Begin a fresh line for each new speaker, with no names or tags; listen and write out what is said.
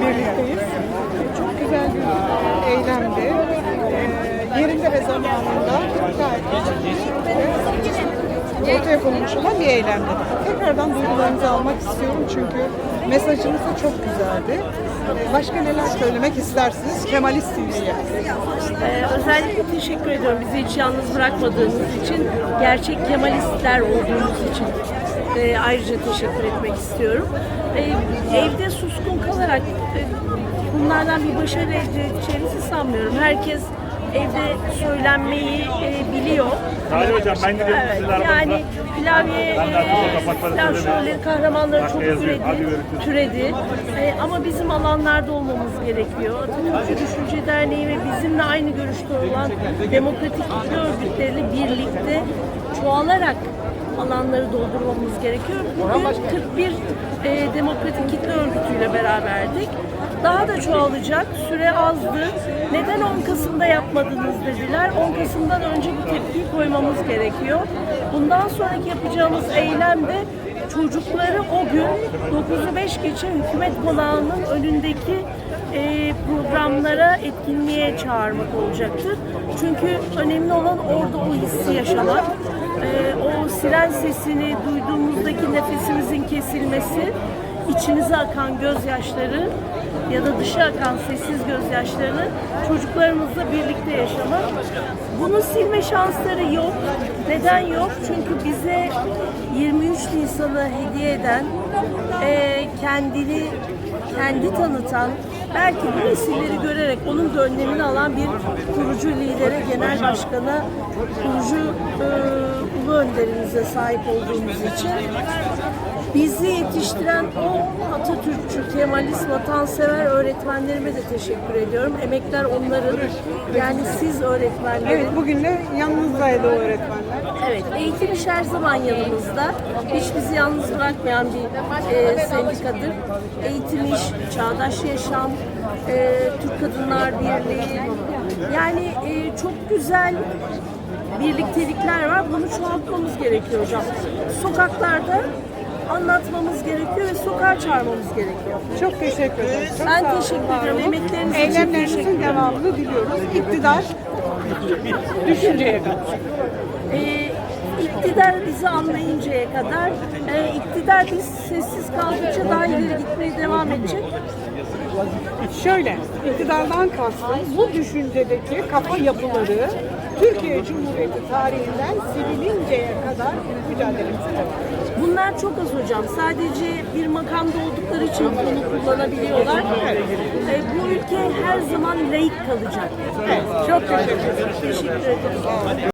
birlikteyiz. Çok güzel bir eylemdi. Ee, yerinde ve zamanında gayet ortaya konulmuş olan bir eylemdi. Tekrardan duygularınızı almak istiyorum çünkü mesajınız da çok güzeldi. Ee, Başka neler söylemek istersiniz Kemalist TV'ye?
Ee, özellikle teşekkür ediyorum bizi hiç yalnız bırakmadığınız için, gerçek Kemalistler olduğunuz için e, ayrıca teşekkür etmek istiyorum. E, evde suskun kalarak e, bunlardan bir başarı elde edeceğinizi sanmıyorum. Herkes evde söylenmeyi e, biliyor.
Salih Hocam ben gidiyorum
Evet, yani klavye,
de
e,
söylemeyi-
kahramanları çok türedi, türedi. E, ama bizim alanlarda olmamız gerekiyor. Atatürkçü Düşünce Derneği ve bizimle aynı görüşte olan demokratik örgütleriyle birlikte çoğalarak alanları doldurmamız gerekiyor. Bugün 41 e, demokratik kitle örgütüyle beraberdik. Daha da çoğalacak. Süre azdı. Neden 10 Kasım'da yapmadınız dediler. 10 Kasım'dan önce bu tepkiyi koymamız gerekiyor. Bundan sonraki yapacağımız eylem de çocukları o gün 9'u 5 geçe hükümet konağının önündeki e, programlara, etkinliğe çağırmak olacaktır. Çünkü önemli olan orada o hissi yaşamak. E, o siren sesini duyduğumuzdaki nefesimizin kesilmesi, içimize akan gözyaşları ya da dışa akan sessiz gözyaşlarını çocuklarımızla birlikte yaşamak. Bunu silme şansları yok. Neden yok? Çünkü bize 23 Nisan'ı hediye eden, eee, kendini kendi tanıtan, belki bu nesilleri görerek onun gönlünü alan bir kurucu lidere, genel başkana, kurucu eee, ulu önderimize sahip olduğumuz için bizi yetiştiren o Atatürkçü, Kemalist, vatansever öğretmenlerime de teşekkür ediyorum. Emekler onların, yani siz öğretmenlerin.
Evet bugün de yanınızdaydı o öğretmenler.
Evet, eğitim iş her zaman yanımızda. Hiç bizi yalnız bırakmayan bir e, sendikadır. Eğitim iş, çağdaş yaşam, e, Türk Kadınlar Birliği. Yani e, çok güzel birliktelikler var. Bunu çoğaltmamız gerekiyor hocam. Sokaklarda anlatmamız gerekiyor ve sokağa çağırmamız gerekiyor.
Çok teşekkür ederim. Çok
Ben teşekkür ederim. teşekkür
Eylemlerinizin
ederim.
devamını diliyoruz. İktidar düşünceye kadar.
e, iktidar bizi anlayıncaya kadar e, iktidar biz sessiz kaldıkça daha ileri gitmeye devam edecek.
Şöyle, iktidardan kastım bu düşüncedeki kafa yapıları Türkiye Cumhuriyeti tarihinden silininceye kadar mücadelemize devam edeceğiz.
Bunlar çok az hocam. Sadece bir makamda oldukları için bunu kullanabiliyorlar. E, bu ülke her zaman layık kalacak.
Çok teşekkür ederim.
Teşekkür ederim.